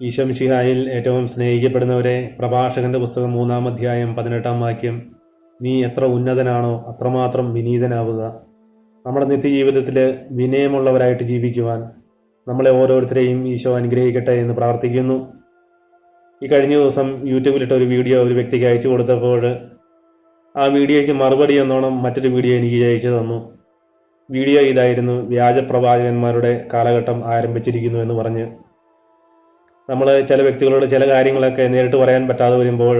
ഈശംഷിഹായിൽ ഏറ്റവും സ്നേഹിക്കപ്പെടുന്നവരെ പ്രഭാഷകന്റെ പുസ്തകം മൂന്നാം അധ്യായം പതിനെട്ടാം വാക്യം നീ എത്ര ഉന്നതനാണോ അത്രമാത്രം വിനീതനാവുക. നമ്മുടെ നിത്യജീവിതത്തിൽ വിനയമുള്ളവരായിട്ട് ജീവിക്കുവാൻ നമ്മളെ ഓരോരുത്തരെയും ഈശോ അനുഗ്രഹിക്കട്ടെ എന്ന് പ്രാർത്ഥിക്കുന്നു. ഈ കഴിഞ്ഞ ദിവസം യൂട്യൂബിലിട്ട ഒരു വീഡിയോ ഒരു വ്യക്തിക്ക് അയച്ചു കൊടുത്തപ്പോൾ ആ വീഡിയോയ്ക്ക് മറുപടി എന്നോണം മറ്റൊരു വീഡിയോ എനിക്ക് അയച്ചു തന്നു. വീഡിയോ ഇതായിരുന്നു വ്യാജപ്രവാചകന്മാരുടെ കാലഘട്ടം ആരംഭിച്ചിരിക്കുന്നു എന്ന് പറഞ്ഞ് നമ്മൾ ചില വ്യക്തികളോട് ചില കാര്യങ്ങളൊക്കെ നേരിട്ട് പറയാൻ പറ്റാതെ വരുമ്പോൾ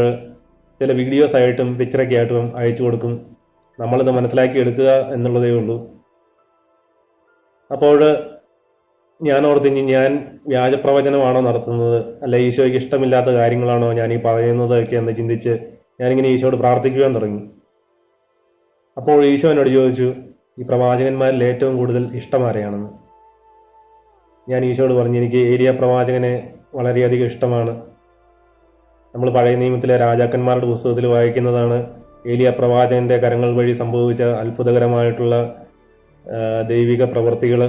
ചില വീഡിയോസ് ആയിട്ടും പിക്ചറൊക്കെ ആയിട്ടും അയച്ചു കൊടുക്കും. നമ്മളിത് മനസ്സിലാക്കി എടുക്കുക എന്നുള്ളതേ ഉള്ളൂ. അപ്പോൾ ഞാൻ ഓർത്തിഞ്ഞ് ഞാൻ വ്യാജപ്രവചനമാണോ നടത്തുന്നത്? അല്ല ഈശോയ്ക്ക് ഇഷ്ടമില്ലാത്ത കാര്യങ്ങളാണോ ഞാൻ ഈ പറയുന്നതൊക്കെ എന്ന് ചിന്തിച്ച് ഞാനിങ്ങനെ ഈശോയോട് പ്രാർത്ഥിക്കുവാൻ തുടങ്ങി. അപ്പോൾ ഈശോ എന്നോട് ചോദിച്ചു ഈ പ്രവാചകന്മാരിൽ ഏറ്റവും കൂടുതൽ ഇഷ്ടം ആരെയാണെന്ന്? ഞാൻ ഈശോട് പറഞ്ഞു എനിക്ക് ഏലിയ പ്രവാചകനെ വളരെയധികം ഇഷ്ടമാണ്. നമ്മൾ പഴയ നിയമത്തിലെ രാജാക്കന്മാരുടെ പുസ്തകത്തിൽ വായിക്കുന്നതാണ് ഏലിയ പ്രവാചകന്റെ കരങ്ങൾ വഴി സംഭവിച്ച അത്ഭുതകരമായിട്ടുള്ള ദൈവിക പ്രവൃത്തികൾ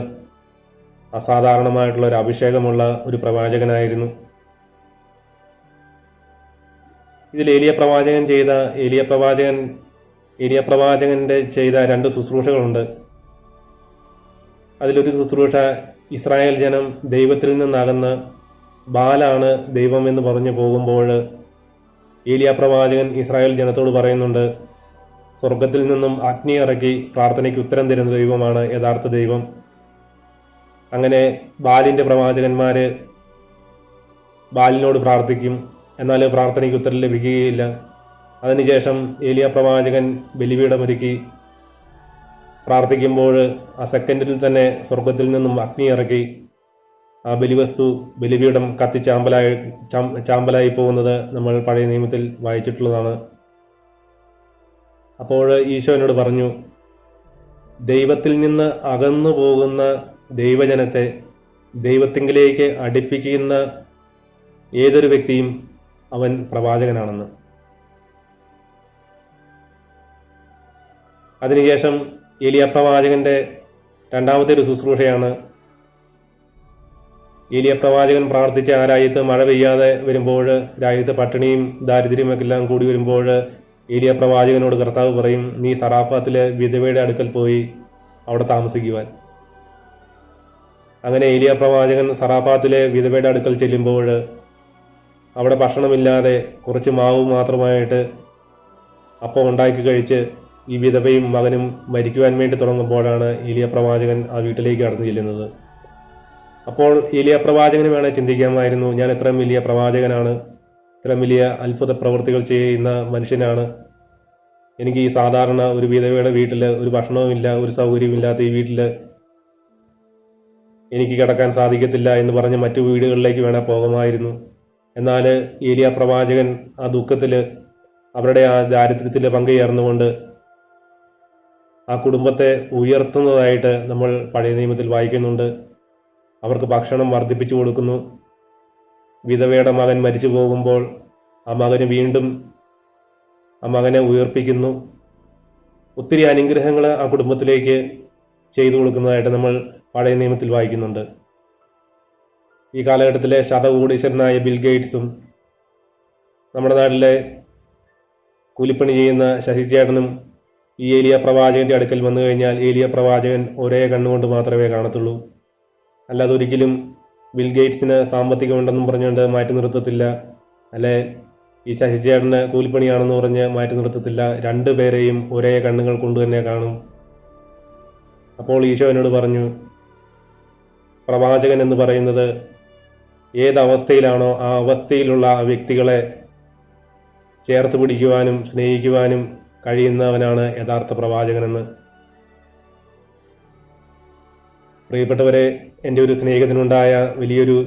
അസാധാരണമായിട്ടുള്ള ഒരു അഭിഷേകമുള്ള ഒരു പ്രവാചകനായിരുന്നു. ഇതിൽ ഏലിയ പ്രവാചകൻ ചെയ്ത ഏലിയ പ്രവാചകൻ ഏലിയ പ്രവാചകന്റെ ചെയ്ത രണ്ട് ശുശ്രൂഷകളുണ്ട്. അതിലൊരു ശുശ്രൂഷ ഇസ്രായേൽ ജനം ദൈവത്തിൽ നിന്നകന്ന് ബാലാണ് ദൈവം എന്ന് പറഞ്ഞു പോകുമ്പോൾ ഏലിയ പ്രവാചകൻ ഇസ്രായേൽ ജനത്തോട് പറയുന്നുണ്ട് സ്വർഗത്തിൽ നിന്നും അഗ്നി ഇറക്കി പ്രാർത്ഥനയ്ക്ക് ഉത്തരം തരുന്ന ദൈവമാണ് യഥാർത്ഥ ദൈവം. അങ്ങനെ ബാലിന്റെ പ്രവാചകന്മാർ ബാലിനോട് പ്രാർത്ഥിക്കും എന്നാൽ പ്രാർത്ഥനയ്ക്ക് ഉത്തരം ലഭിക്കുകയില്ല. അതിനുശേഷം ഏലിയ പ്രവാചകൻ ബലിപീഠമൊരുക്കി പ്രാർത്ഥിക്കുമ്പോൾ ആ സെക്കൻഡിൽ തന്നെ സ്വർഗത്തിൽ നിന്നും അഗ്നി ഇറക്കി ആ ബലിവസ്തു ബലിപീഠം കത്തി ചാമ്പലായി ചാമ്പലായി പോകുന്നത് നമ്മൾ പഴയ നിയമത്തിൽ വായിച്ചിട്ടുള്ളതാണ്. അപ്പോൾ ഈശോനോട് പറഞ്ഞു ദൈവത്തിൽ നിന്ന് അകന്നു പോകുന്ന ദൈവജനത്തെ ദൈവത്തിങ്കിലേക്ക് അടുപ്പിക്കുന്ന ഏതൊരു വ്യക്തിയും അവൻ പ്രവാചകനാണെന്ന്. അതിനുശേഷം ഏലിയ പ്രവാചകന്റെ രണ്ടാമത്തെ ഒരു ശുശ്രൂഷയാണ്. ഏലിയ പ്രവാചകൻ പ്രാർത്ഥിച്ച ആ രാജ്യത്ത് മഴ പെയ്യാതെ വരുമ്പോൾ രാജ്യത്ത് പട്ടിണിയും ദാരിദ്ര്യമൊക്കെ എല്ലാം കൂടി വരുമ്പോൾ ഏലിയ പ്രവാചകനോട് കർത്താവ് പറയും നീ സറാഫത്തിലെ വിധവയുടെ അടുക്കൽ പോയി അവിടെ താമസിക്കുവാൻ. അങ്ങനെ ഏലിയ പ്രവാചകൻ സറാഫാത്തിലെ വിധവയുടെ അടുക്കൽ ചെല്ലുമ്പോൾ അവിടെ ഭക്ഷണമില്ലാതെ കുറച്ച് മാവ് മാത്രമായിട്ട് അപ്പം ഉണ്ടാക്കി കഴിച്ച് ഈ വിധവയും മകനും മരിക്കുവാൻ വേണ്ടി തുടങ്ങുമ്പോഴാണ് ഏലിയ പ്രവാചകൻ ആ വീട്ടിലേക്ക് കടന്നു ചെല്ലുന്നത്. അപ്പോൾ ഏലിയ പ്രവാചകന് വേണേൽ ചിന്തിക്കാമായിരുന്നു ഞാൻ ഇത്രയും വലിയ പ്രവാചകനാണ് ഇത്രയും വലിയ അത്ഭുത പ്രവൃത്തികൾ ചെയ്യുന്ന മനുഷ്യനാണ്. എനിക്ക് ഈ സാധാരണ ഒരു വിധവയുടെ വീട്ടിൽ ഒരു ഭക്ഷണവുമില്ല ഒരു സൗകര്യമില്ലാത്ത ഈ വീട്ടിൽ എനിക്ക് കിടക്കാൻ സാധിക്കത്തില്ല എന്ന് പറഞ്ഞ് മറ്റു വീടുകളിലേക്ക് വേണേൽ പോകാമായിരുന്നു. എന്നാൽ ഏലിയ പ്രവാചകൻ ആ ദുഃഖത്തിൽ അവരുടെ ആ ദാരിദ്ര്യത്തിൽ പങ്കുചേർന്നുകൊണ്ട് ആ കുടുംബത്തെ ഉയർത്തുന്നതായിട്ട് നമ്മൾ പഴയ നിയമത്തിൽ വായിക്കുന്നുണ്ട്. അവർക്ക് ഭക്ഷണം വർദ്ധിപ്പിച്ചു കൊടുക്കുന്നു. വിധവയുടെ മകൻ മരിച്ചു പോകുമ്പോൾ ആ മകന് വീണ്ടും ആ മകനെ ഉയർപ്പിക്കുന്നു. ഒത്തിരി അനുഗ്രഹങ്ങൾ ആ കുടുംബത്തിലേക്ക് ചെയ്തു കൊടുക്കുന്നതായിട്ട് നമ്മൾ പഴയ നിയമത്തിൽ വായിക്കുന്നുണ്ട്. ഈ കാലഘട്ടത്തിലെ ശതകോടീശ്വരനായ ബിൽ ഗേറ്റ്സും നമ്മുടെ നാട്ടിലെ കൂലിപ്പണി ചെയ്യുന്ന ശശിചേട്ടനും ഈ ഏലിയ പ്രവാചകന്റെ അടുക്കൽ വന്നു കഴിഞ്ഞാൽ ഏലിയ പ്രവാചകൻ ഒരേ കണ്ണുകൊണ്ട് മാത്രമേ കാണത്തുള്ളൂ. അല്ലാതെ ഒരിക്കലും ബിൽ ഗേറ്റ്സിന് സാമ്പത്തികമുണ്ടെന്നും പറഞ്ഞുകൊണ്ട് മാറ്റി നിർത്തത്തില്ല. അല്ലെ ഈ ശശിചേട്ടന് കൂലിപ്പണിയാണെന്ന് പറഞ്ഞ് മാറ്റി നിർത്തത്തില്ല. രണ്ടുപേരെയും ഒരേ കണ്ണുകൾ കൊണ്ട് തന്നെ കാണും. അപ്പോൾ ഈശോ എന്നോട് പറഞ്ഞു പ്രവാചകൻ എന്ന് പറയുന്നത് ഏതവസ്ഥയിലാണോ ആ അവസ്ഥയിലുള്ള വ്യക്തികളെ ചേർത്ത് പിടിക്കുവാനും സ്നേഹിക്കുവാനും കഴിയുന്നവനാണ് യഥാർത്ഥ പ്രവാചകനെന്ന്. പ്രിയപ്പെട്ടവരെ എന്റെ ഒരു സ്നേഹിതനുണ്ടായ വലിയൊരു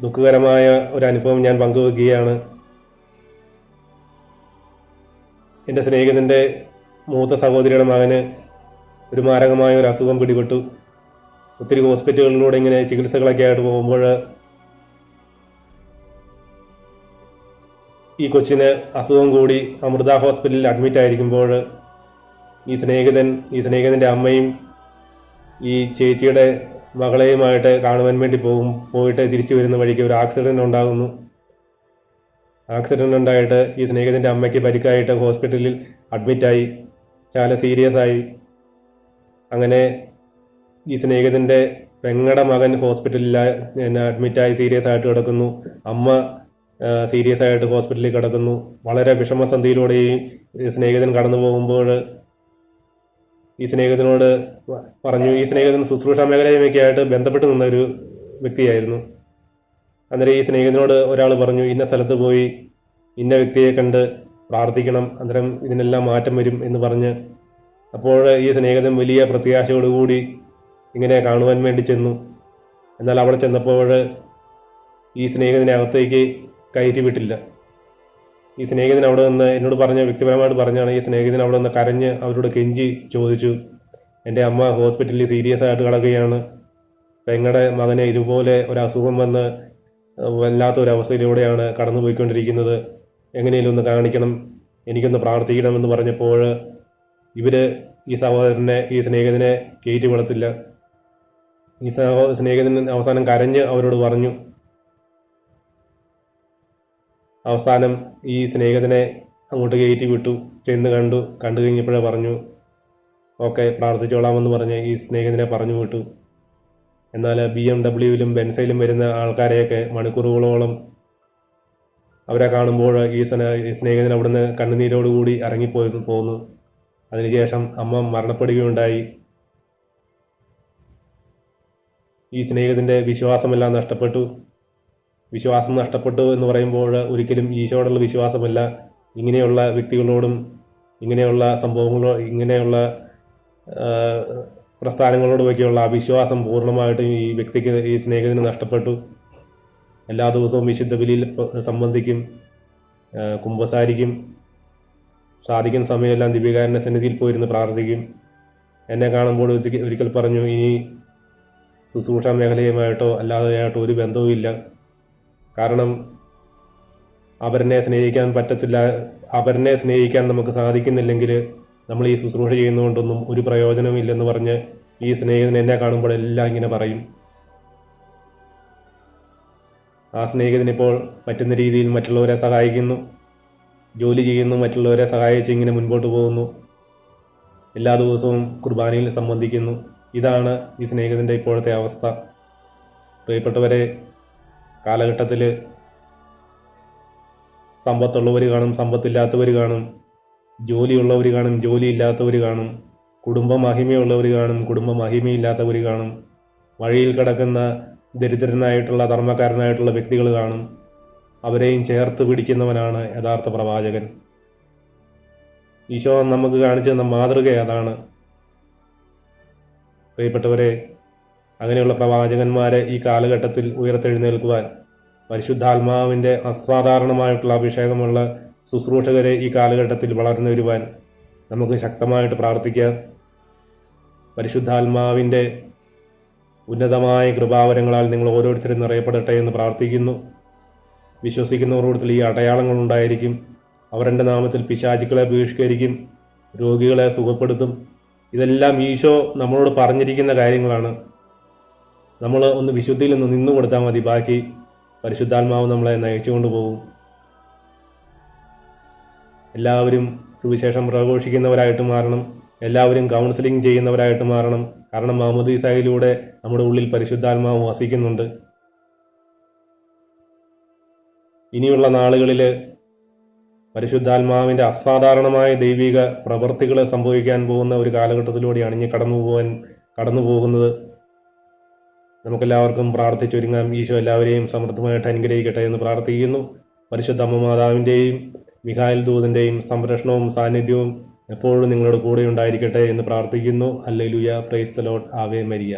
ദുഃഖകരമായ ഒരു അനുഭവം ഞാൻ പങ്കുവെക്കുകയാണ്. എന്റെ സ്നേഹിതന്റെ മൂത്ത സഹോദരിയുടെ മകന് ഒരു മാരകമായ ഒരു അസുഖം പിടിപെട്ടു. ഒത്തിരി ഹോസ്പിറ്റലുകളിലൂടെ ഇങ്ങനെ ചികിത്സകളൊക്കെ ആയിട്ട് പോകുമ്പോൾ ഈ കൊച്ചിന് അസുഖം കൂടി അമൃത ഹോസ്പിറ്റലിൽ അഡ്മിറ്റ് ആയിരിക്കുമ്പോൾ ഈ സ്നേഹിതൻ ഈ സ്നേഹിതന്റെ അമ്മയും ഈ ചേച്ചിയുടെ മകളെയുമായിട്ട് കാണുവാൻ വേണ്ടി പോകും പോയിട്ട് തിരിച്ചു വരുന്ന വഴിക്ക് ഒരു ആക്സിഡന്റ് ഉണ്ടാകുന്നു. ആക്സിഡന്റ് ഉണ്ടായിട്ട് ഈ സ്നേഹിതന്റെ അമ്മയ്ക്ക് പരിക്കായിട്ട് ഹോസ്പിറ്റലിൽ അഡ്മിറ്റായി ചാല സീരിയസ് ആയി. അങ്ങനെ ഈ സ്നേഹിതന്റെ പെങ്ങടെ മകൻ ഹോസ്പിറ്റലിൽ അഡ്മിറ്റായി സീരിയസ് ആയിട്ട് കിടക്കുന്നു. അമ്മ സീരിയസ് ആയിട്ട് ഹോസ്പിറ്റലിൽ കിടക്കുന്നു. വളരെ വിഷമസന്ധിയിലൂടെ ഈ സ്നേഹിതൻ കടന്നു പോകുമ്പോൾ ഈ സ്നേഹിതനോട് പറഞ്ഞു ഈ സ്നേഹിതൻ ശുശ്രൂഷ മേഖലയുമൊക്കെ ആയിട്ട് ബന്ധപ്പെട്ട് നിന്ന ഒരു വ്യക്തിയായിരുന്നു. അന്നേരം ഈ സ്നേഹിതനോട് ഒരാൾ പറഞ്ഞു ഇന്ന സ്ഥലത്ത് പോയി ഇന്ന വ്യക്തിയെ കണ്ട് പ്രാർത്ഥിക്കണം അന്നേരം ഇതിനെല്ലാം മാറ്റം വരും എന്ന് പറഞ്ഞ് അപ്പോൾ ഈ സ്നേഹിതൻ വലിയ പ്രത്യാശയോടുകൂടി ഇങ്ങനെ കാണുവാൻ വേണ്ടി ചെന്നു. എന്നാൽ അവിടെ ചെന്നപ്പോൾ ഈ സ്നേഹിതനെ അകത്തേക്ക് കയറ്റി വിട്ടില്ല. ഈ സ്നേഹിതൻ അവിടെ നിന്ന് എന്നോട് പറഞ്ഞ വ്യക്തിപരമായിട്ട് പറഞ്ഞാണ് ഈ സ്നേഹിതൻ അവിടെ നിന്ന് കരഞ്ഞ് അവരോട് കെഞ്ചി ചോദിച്ചു എന്റെ അമ്മ ഹോസ്പിറ്റലിൽ സീരിയസ് ആയിട്ട് കിടക്കുകയാണ്. പെങ്ങളുടെ മകന് ഇതുപോലെ ഒരു അസുഖം വന്ന് വല്ലാത്ത ഒരു കടന്നു പോയിക്കൊണ്ടിരിക്കുന്നത്. എങ്ങനെയെങ്കിലും ഒന്ന് കാണിക്കണം എനിക്കൊന്ന് പ്രാർത്ഥിക്കണമെന്ന് പറഞ്ഞപ്പോൾ ഇവർ ഈ സഹോദരനെ ഈ സ്നേഹിതനെ കയറ്റി വിടത്തില്ല. ഈ സഹോ സ്നേഹിതൻ അവസാനം കരഞ്ഞ് അവരോട് പറഞ്ഞു അവസാനം ഈ സ്നേഹിതനെ അങ്ങോട്ട് കയറ്റി വിട്ടു. ചെന്ന് കണ്ടു. കണ്ടു കഴിഞ്ഞപ്പോഴേ പറഞ്ഞു ഓക്കെ പ്രാർത്ഥിച്ചോളാമെന്ന് പറഞ്ഞ് ഈ സ്നേഹിതനെ പറഞ്ഞു വിട്ടു. എന്നാൽ ബി എം ഡബ്ല്യുവിലും ബെൻസയിലും വരുന്ന ആൾക്കാരെയൊക്കെ മണിക്കൂറുകളോളം അവരെ കാണുമ്പോൾ ഈ സ്നേഹിതൻ അവിടുന്ന് കണ്ണുനീരോടുകൂടി ഇറങ്ങിപ്പോയി പോന്നു. അതിനുശേഷം അമ്മ മരണപ്പെടുകയുണ്ടായി. ഈ സ്നേഹിതന്റെ വിശ്വാസമെല്ലാം നഷ്ടപ്പെട്ടു. വിശ്വാസം നഷ്ടപ്പെട്ടു എന്ന് പറയുമ്പോൾ ഒരിക്കലും ഈശോയോടുള്ള വിശ്വാസമല്ല. ഇങ്ങനെയുള്ള വ്യക്തികളോടും ഇങ്ങനെയുള്ള സംഭവങ്ങളോ ഇങ്ങനെയുള്ള പ്രസ്ഥാനങ്ങളോടുമൊക്കെയുള്ള അവിശ്വാസം പൂർണമായിട്ടും ഈ വ്യക്തിക്ക് ഈ സ്നേഹിതന് നഷ്ടപ്പെട്ടു. എല്ലാ ദിവസവും വിശുദ്ധ ബലിയിൽ സംബന്ധിക്കും കുംഭസാരിക്കും സാധിക്കുന്ന സമയമെല്ലാം ദിവ്യകാരന്റെ സന്നിധിയിൽ പോയിരുന്ന് പ്രാർത്ഥിക്കും. എന്നെ കാണുമ്പോൾ ഒരിക്കൽ പറഞ്ഞു ഇനി ശുശ്രൂഷ മേഖലയുമായിട്ടോ അല്ലാതെയായിട്ടോ ഒരു ബന്ധവുമില്ല. കാരണം അവരനെ സ്നേഹിക്കാൻ പറ്റത്തില്ല അവരനെ സ്നേഹിക്കാൻ നമുക്ക് സാധിക്കുന്നില്ലെങ്കിൽ നമ്മൾ ഈ ശുശ്രൂഷ ചെയ്യുന്നതുകൊണ്ടൊന്നും ഒരു പ്രയോജനവും ഇല്ലെന്ന് പറഞ്ഞ് ഈ സ്നേഹിതൻ എന്നെ കാണുമ്പോൾ എല്ലാം ഇങ്ങനെ പറയും. ആ സ്നേഹിതനിപ്പോൾ പറ്റുന്ന രീതിയിൽ മറ്റുള്ളവരെ സഹായിക്കുന്നു ജോലി ചെയ്യുന്നു മറ്റുള്ളവരെ സഹായിച്ച് ഇങ്ങനെ മുൻപോട്ട് പോകുന്നു എല്ലാ ദിവസവും കുർബാനയിൽ സംബന്ധിക്കുന്നു. ഇതാണ് ഈ സ്നേഹിതന്റെ ഇപ്പോഴത്തെ അവസ്ഥ. പ്രിയപ്പെട്ടവരെ കാലഘട്ടത്തിൽ സമ്പത്തുള്ളവർ കാണും സമ്പത്തില്ലാത്തവർ കാണും ജോലിയുള്ളവർ കാണും ജോലി ജോലിയില്ലാത്തവർ കാണും കുടുംബ മഹിമയുള്ളവർ കാണും കുടുംബ മഹിമയില്ലാത്തവർ കാണും വഴിയിൽ കിടക്കുന്ന ദരിദ്രനായിട്ടുള്ള ധർമ്മക്കാരനായിട്ടുള്ള വ്യക്തികൾ കാണും. അവരെയും ചേർത്ത് പിടിക്കുന്നവനാണ് യഥാർത്ഥ പ്രവാചകൻ. ഈശോ നമുക്ക് കാണിച്ചു തന്ന മാതൃക അതാണ് പ്രിയപ്പെട്ടവരെ അങ്ങനെയുള്ള പ്രവാചകന്മാരെ ഈ കാലഘട്ടത്തിൽ ഉയർത്തെഴുന്നേൽക്കുവാൻ പരിശുദ്ധാത്മാവിന്റെ അസാധാരണമായിട്ടുള്ള അഭിഷേകമുള്ള ശുശ്രൂഷകരെ ഈ കാലഘട്ടത്തിൽ വളർന്നു വരുവാൻ നമുക്ക് ശക്തമായിട്ട് പ്രാർത്ഥിക്കാം. പരിശുദ്ധാത്മാവിന്റെ ഉന്നതമായ കൃപാവരങ്ങളാൽ നിങ്ങൾ ഓരോരുത്തരും നിറയപ്പെടട്ടെ എന്ന് പ്രാർത്ഥിക്കുന്നു. വിശ്വസിക്കുന്നവരോടത്തിൽ ഈ അടയാളങ്ങൾ ഉണ്ടായിരിക്കും. അവരുടെ നാമത്തിൽ പിശാചുക്കളെ ബഹിഷ്കരിക്കും രോഗികളെ സുഖപ്പെടുത്തും. ഇതെല്ലാം ഈശോ നമ്മളോട് പറഞ്ഞിരിക്കുന്ന കാര്യങ്ങളാണ്. നമ്മൾ ഒന്ന് വിശുദ്ധിയിൽ ഒന്ന് നിന്നു കൊടുത്താൽ മതി. ബാക്കി പരിശുദ്ധാത്മാവ് നമ്മളെ നയിച്ചുകൊണ്ട് പോകും. എല്ലാവരും സുവിശേഷം പ്രഘോഷിക്കുന്നവരായിട്ട് മാറണം. എല്ലാവരും കൗൺസിലിംഗ് ചെയ്യുന്നവരായിട്ട് മാറണം. കാരണം മാമോദീസായിലൂടെ നമ്മുടെ ഉള്ളിൽ പരിശുദ്ധാത്മാവ് വസിക്കുന്നുണ്ട്. ഇനിയുള്ള നാളുകളിൽ പരിശുദ്ധാത്മാവിന്റെ അസാധാരണമായ ദൈവിക പ്രവൃത്തികൾ സംഭവിക്കാൻ പോകുന്ന ഒരു കാലഘട്ടത്തിലൂടെയാണ് ഇനി കടന്നു പോകാൻ കടന്നു പോകുന്നത്. നമുക്കെല്ലാവർക്കും പ്രാർത്ഥിച്ചൊരുങ്ങാം ഈശോ എല്ലാവരെയും സമൃദ്ധമായിട്ട് അനുഗ്രഹിക്കട്ടെ എന്ന് പ്രാർത്ഥിക്കുന്നു. പരിശുദ്ധ അമ്മ മാതാവിന്റെയും മിഖായൽ ദൂതന്റെയും സംരക്ഷണവും സാന്നിധ്യവും എപ്പോഴും നിങ്ങളുടെ കൂടെ ഉണ്ടായിരിക്കട്ടെ എന്ന് പ്രാർത്ഥിക്കുന്നു. Alleluia praise lord ave Maria.